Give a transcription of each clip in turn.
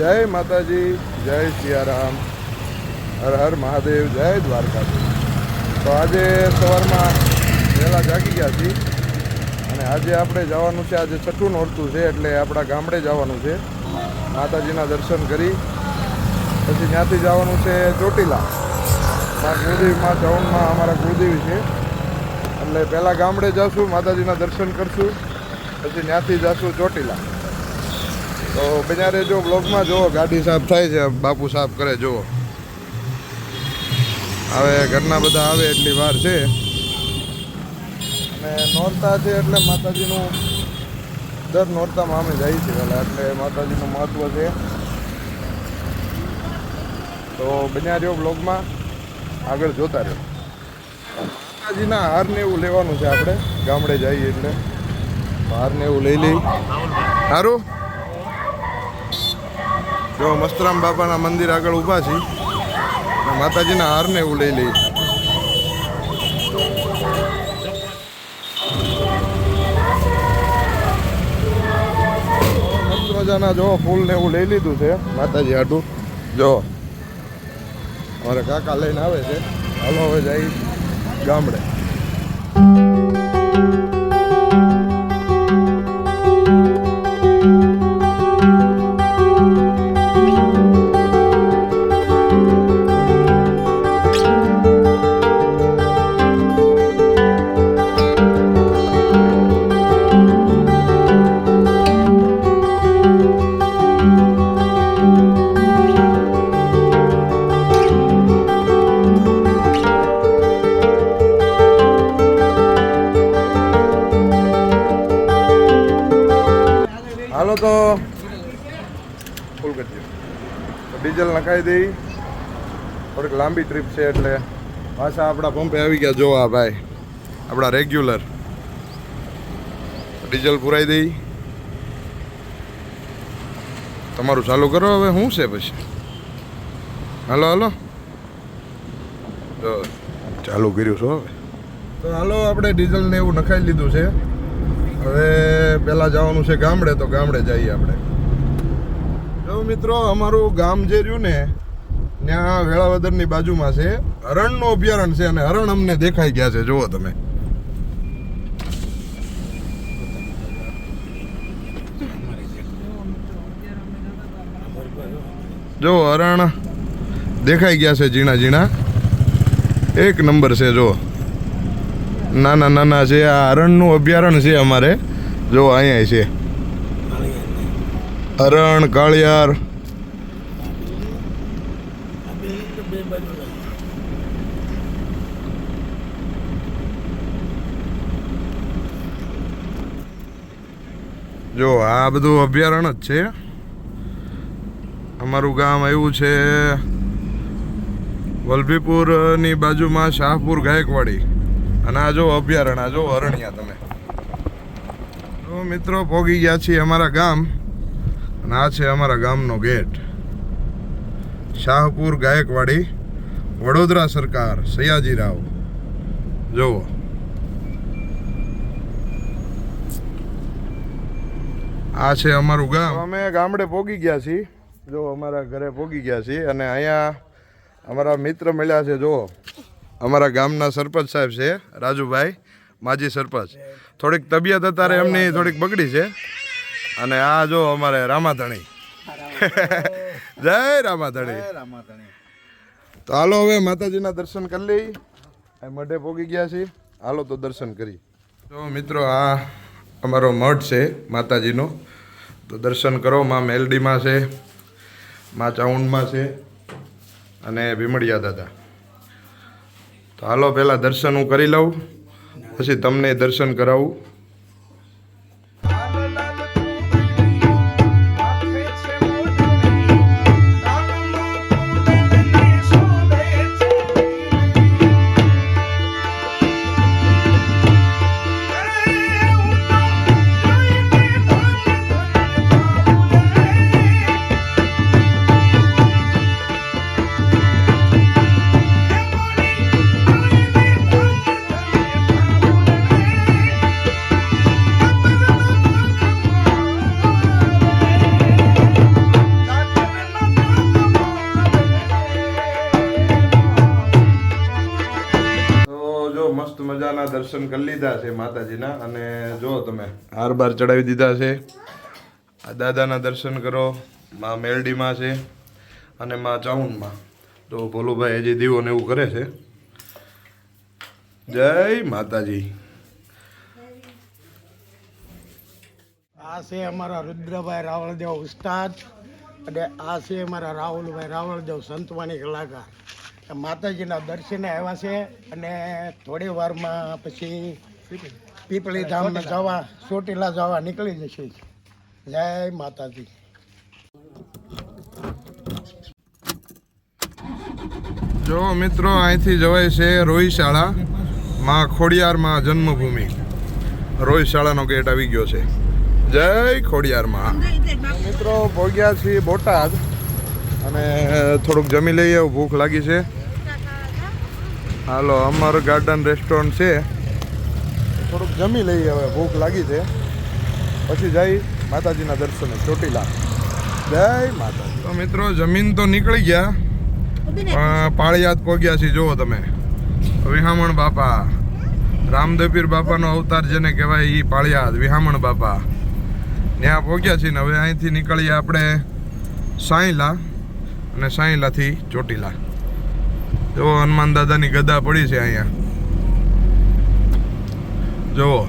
જય માતાજી, જય સિયારામ, હર હર મહાદેવ, જય દ્વારકાધીશ. તો આજે સવારમાં વહેલા જાગી ગયા છીએ અને આજે આપણે જવાનું છે, આજે છઠ્ઠું નોરતું છે, એટલે આપણા ગામડે જવાનું છે. માતાજીના દર્શન કરી, પછી ત્યાંથી જવાનું છે ચોટીલા. મા ગુરુદેવમાં ચાઉનમાં અમારા ગુરુદેવ છે. એટલે પહેલાં ગામડે જઈશું માતાજીના દર્શન કરશું, પછી ત્યાંથી જઈશું ચોટીલા. તો બન્યા રહેજો બ્લોગમાં જુઓ, ગાડી સાફ થાય છે, બાપુ સાફ કરે, જુઓ. હવે ઘરના બધા આવે એટલી વાર છે. અને નોરતા છે એટલે માતાજીનું દર નોરતામાં અમે જઈએ છીએ પહેલાં, એટલે માતાજીનું મહત્ત્વ છે. તો બન્યા રહ્યો બ્લોગમાં આગળ જોતા રહ્યો. માતાજીના હારને એવું લેવાનું છે આપણે, ગામડે જઈએ એટલે. હારને એવું લઈ લઈ. સારું જો મસ્તરામ બાપાના મંદિર આગળ ઊભા છીએ માતાજીના હારને એવું લઈ લઈએ મજાના જો ફૂલ ને એવું લઈ લીધું છે, માતાજી હાટું જો, અમારે કાકા લઈને આવે છે. હાલો હવે જાય ગામડે. ડીઝલ નખાઈ દઈ. થોડીક લાંબી ટ્રીપ છે એટલે પાછા આપણા પંપે આવી ગયા. જોવા ભાઈ, આપણા રેગ્યુલર. ડીઝલ પુરાઈ દઈ. તમારું ચાલુ કરો, હવે શું છે પછી? હાલો હાલો. તો ચાલુ કર્યું છો હવે. તો હાલો, આપણે ડીઝલ ને એવું નખાઈ લીધું છે. હવે પહેલાં જવાનું છે ગામડે, તો ગામડે જઈએ આપણે. જો મિત્રો, અમારું ગામ જે રહ્યું ને, ત્યાં વેળાવદરની બાજુમાં છે. હરણનું અભયારણ્ય છે અને હરણ અમને દેખાઈ ગયા છે. જુઓ તમે. જો હરણ દેખાઈ ગયા છે ઝીણા ઝીણા. એક નંબર છે જો નાના નાના છે. આ હરણનું અભયારણ્ય છે અમારે. જો અહીંયા છે. હરણ, કાળિયાર. જો, આ બધું અભયારણ્ય જ છે. અમારું ગામ આવ્યું છે વલભીપુરની બાજુમાં શાહપુર ગાયકવાડી. અને આ જો અભયારણ્ય જો અરણ્યા તમે. મિત્રો પોગી ગયા છીએ અમારા ગામ. અને આ છે અમારા ગામનો ગેટ. શાહપુર ગાયકવાડી, વડોદરા સરકાર, સયાજીરાવ. જુઓ. આ છે અમારું ગામ. અમે ગામડે પોગી ગયા છીએ. જો અમારા ઘરે પોગી ગયા છીએ અને અહીંયા અમારા મિત્ર મળ્યા છે, જુઓ. અમારા ગામના સરપંચ સાહેબ છે, રાજુભાઈ, માજી સરપંચ. થોડીક તબિયત અત્યારે એમની થોડીક બગડી છે. અને આ જો અમારે રામાધણી. જય રામાધણી. તો હાલો હવે માતાજીના દર્શન કરી લઈ. મઢે પોગી ગયા છીએ. હાલો તો દર્શન કરી. તો મિત્રો આ અમારો મઠ છે માતાજીનો. તો દર્શન કરો માં મેલડીમાં છે માં ચાઉંડમાં છે અને ભીમડિયા દાદા. તો હાલો પહેલાં દર્શન હું કરી લઉં. પછી તમને દર્શન કરાવું. દર્શન કરી લીધા છે માતાજીના અને જો તમે હાર બાર ચડાવી દીધા છે. આ દાદાના દર્શન કરો, માં મેલડીમાં છે અને માં ચાઉનમાં. તો ભોલુભાઈ હજી દીવો ને એવું કરે છે. જય માતાજી. આ છે અમારા રુદ્રભાઈ રાવળદેવ ઉસ્તાદ અને આ છે અમારા રાહુલભાઈ રાવળદેવ સંતવાણી કલાકાર. માતાજીના દર્શને આવ્યા છે અને થોડી વારમાં પછી પીપળી ધામ જવા, ચોટીલા જવા નીકળી જશે. જય માતાજી. જો મિત્રો, અહીંથી જવાય છે રોહિશાળા માં ખોડિયારમાં જન્મભૂમિ. રોહિશાળાનો ગેટ આવી ગયો છે. જય ખોડિયારમાં. મિત્રો, ભોગ્યા છીએ બોટાદ. અને થોડુંક જમી લઈએ, ભૂખ લાગી છે. હાલો અમારું ગાર્ડન રેસ્ટોરન્ટ છે. થોડુંક જમી લઈએ હવે ભૂખ લાગી છે. પછી જઈ માતાજીના દર્શને ચોટીલા. જય માતાજી. તો મિત્રો જમીન તો નીકળી ગયા પણ પાળિયાદ પહોંચ્યા છીએ જુઓ તમે. વિહામણ બાપા રામદેવપીર બાપાનો અવતાર જેને કહેવાય એ પાળિયાદ વિહામણ બાપા. ત્યાં પહોંચ્યા છીએ ને હવે અહીંથી નીકળીએ આપણે સાંઈલા અને સાંઈલાથી ચોટીલા. જો હનુમાન દાદાની ગદા પડી છે અહીંયા. જુઓ.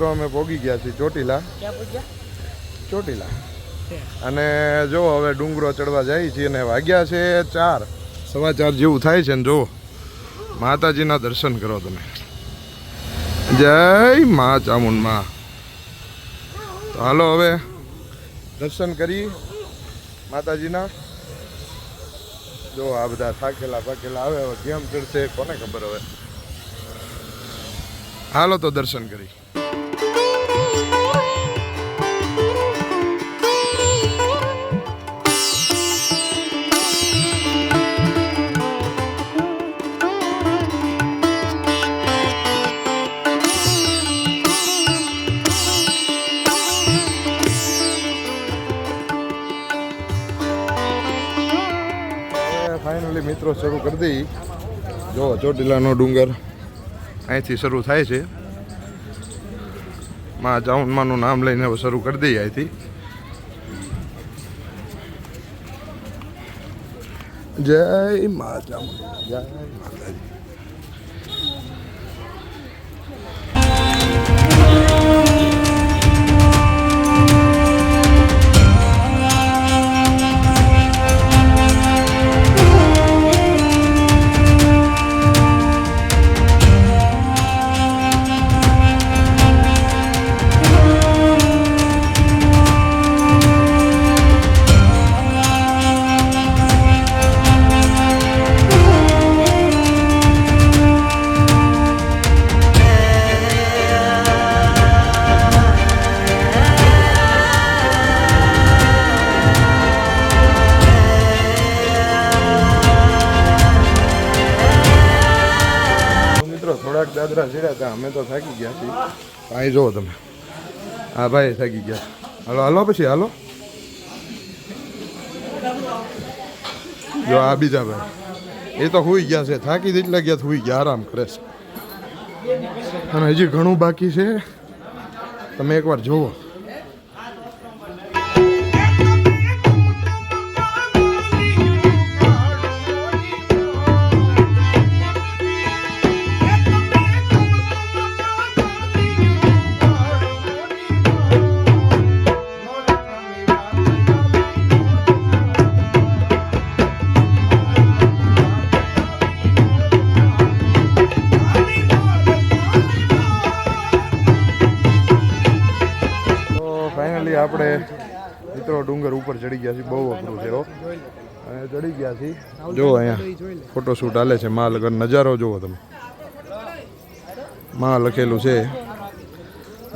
મિત્રો અમે પોગી ગયા છીએ ચોટીલા. ચોટીલા. અને જો હવે ડુંગરો ચડવા જાય છીએ અને વાગ્યા છે ચાર. સવા ચાર જેવું થાય છે ને જો માતાજીના દર્શન કરો તમે. જય મા ચામુંડમાં તો હાલો હવે દર્શન કરી માતાજીના. જો આ બધા થાકેલા પાકેલા આવે હવે કેમ ચડશે કોને ખબર હવે? હાલો તો દર્શન કરી. ફાઇનલી મિત્રો શરૂ કરી દઈ. જો, ચોટીલાનો ડુંગર અહીંથી શરૂ થાય છે. માં ચાઉન્ડમાનું નામ લઈને હવે શરૂ કરી દઈએ અહીંથી. જય મા ચામુંડ જય માતાજી. મિત્રો દાદરા ચડ્યા હતા. અમે તો થાકી ગયા છીએ. અહીં જુઓ તમે. હા, ભાઈ, થાકી ગયા હાલો હાલો પછી, હાલો. જો આ બીજા ભાઈ. એ તો હુઈ ગયા છે. થાકી જેટલા ગયા હુઈ ગયા. આરામ કરે છે. અને હજી ઘણું બાકી છે. તમે એકવાર જુઓ. ચડી ગયા છે બહુ અઘરું છે અને ચડી ગયા છે. જો અહીંયા ફોટોશૂટ હાલે છે માં લગન નજારો જુઓ તમે. માં લખેલું છે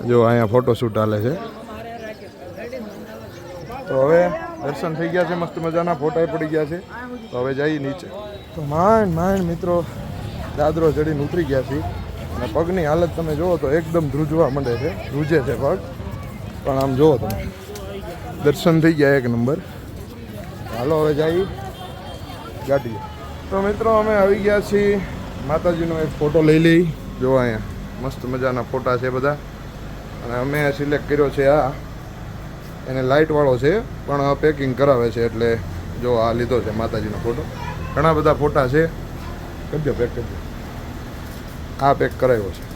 જો અહીંયા ફોટોશૂટ હાલે છે. તો હવે દર્શન થઈ ગયા છે મસ્ત મજાના ફોટા પડી ગયા છે. તો હવે જઈએ નીચે. તો માંડ માંડ મિત્રો દાદરો ચડીને ઉતરી ગયા છે. અને પગની હાલત તમે જુઓ તો એકદમ ધ્રુજવા માંડે છે ધ્રુજે છે પગ. પણ આમ જુઓ તમે. દર્શન થઈ ગયા એક નંબર. હાલો, હવે જઈ ગાડી તો મિત્રો, અમે આવી ગયા છીએ. માતાજીનો એક ફોટો લઈ લઈ. જો અહીંયા મસ્ત મજાના ફોટા છે બધા. અને અમે સિલેક્ટ કર્યો છે આ. એને લાઇટવાળો છે, પણ પેકિંગ કરાવે છે એટલે જો આ લીધો છે માતાજીનો ફોટો ઘણા બધા ફોટા છે. કરજો પેક કરજો આ પેક કરાવ્યો છે.